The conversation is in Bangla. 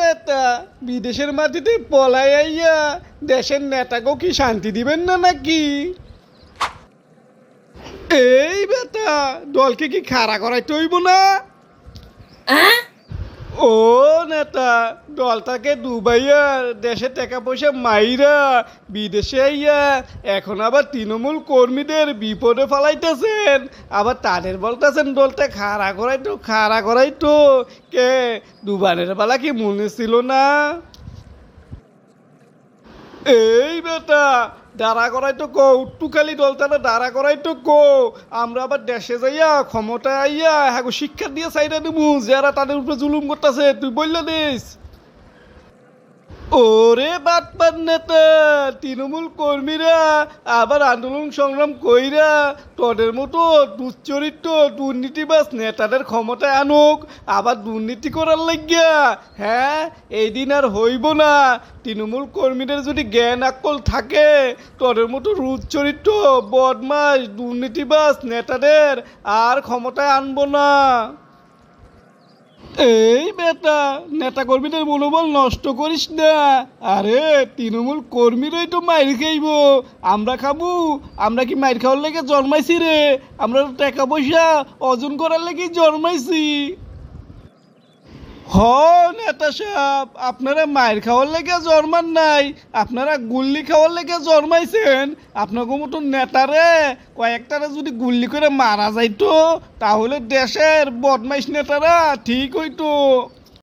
নেতা, বিদেশের মাটিতে পলাই আইয়া দেশের নেতাকেও কি শান্তি দিবেন না নাকি? এই বেটা, দলকে কি খাড়া করাইতে হইব না? ও নেতা, দলটাকে ডুবাইয়া দেশে টাকা পয়সা মাইরা বিদেশে আইয়া এখন আবার তৃণমূল কর্মীদের বিপদে ফেলাইতেছেন। আবার তাদের বলতেছেন, দলটা খাড়া করাইতো খাড়া করাইতো। কে, দুবারের বেলা কি মনে ছিল না? এই বেটা, দাঁড়া করাই তো কো উট্টু খালি দলতারা দাঁড়া করাই তো কো আমরা আবার দেশে যাইয়া ক্ষমতায় আইয়া হ্যাঁ শিক্ষা দিয়ে চাইরা দেবো যারা তাদের উপরে জুলুম করতেছে, তুই বললে দিস। ওরে বাটপার নেতা, তৃণমূল কর্মীরা আবার আন্দোলন সংগ্রাম কইরা তোদের মতো দুশ্চরিত্র দুর্নীতিবাস নেতাদের ক্ষমতায় আনুক, আবার দুর্নীতি করার লাগিয়া। হ্যাঁ এই দিন আর হইব না। তৃণমূল কর্মীদের যদি জ্ঞান আকল থাকে তোদের মতো রুদ চরিত্র বদমাস দুর্নীতিবাস নেতাদের আর ক্ষমতায় আনব না। এই বেটা নেতা কর্মীদের মনোবল নষ্ট করিস না। আরে, তৃণমূল কর্মীরাই তো মাইর খাইব। আমরা খাব। আমরা কি মাইর খাওয়ার লেগে জন্মাইছি রে? আমরা টাকা পয়সা অর্জন করার লেগে জন্মাইছি। হ নেতা সাহেব, আপনারা মায়ের খাওয়ার লেগে জন্মান নাই, আপনারা গুল্লি খাওয়ার লেগে জন্মাইছেন, আপনাকে মতো নেতারে কয়েকটারে যদি গুল্লি করে মারা যাইতো, তাহলে দেশের বদমাইশ নেতারা ঠিক হইতো।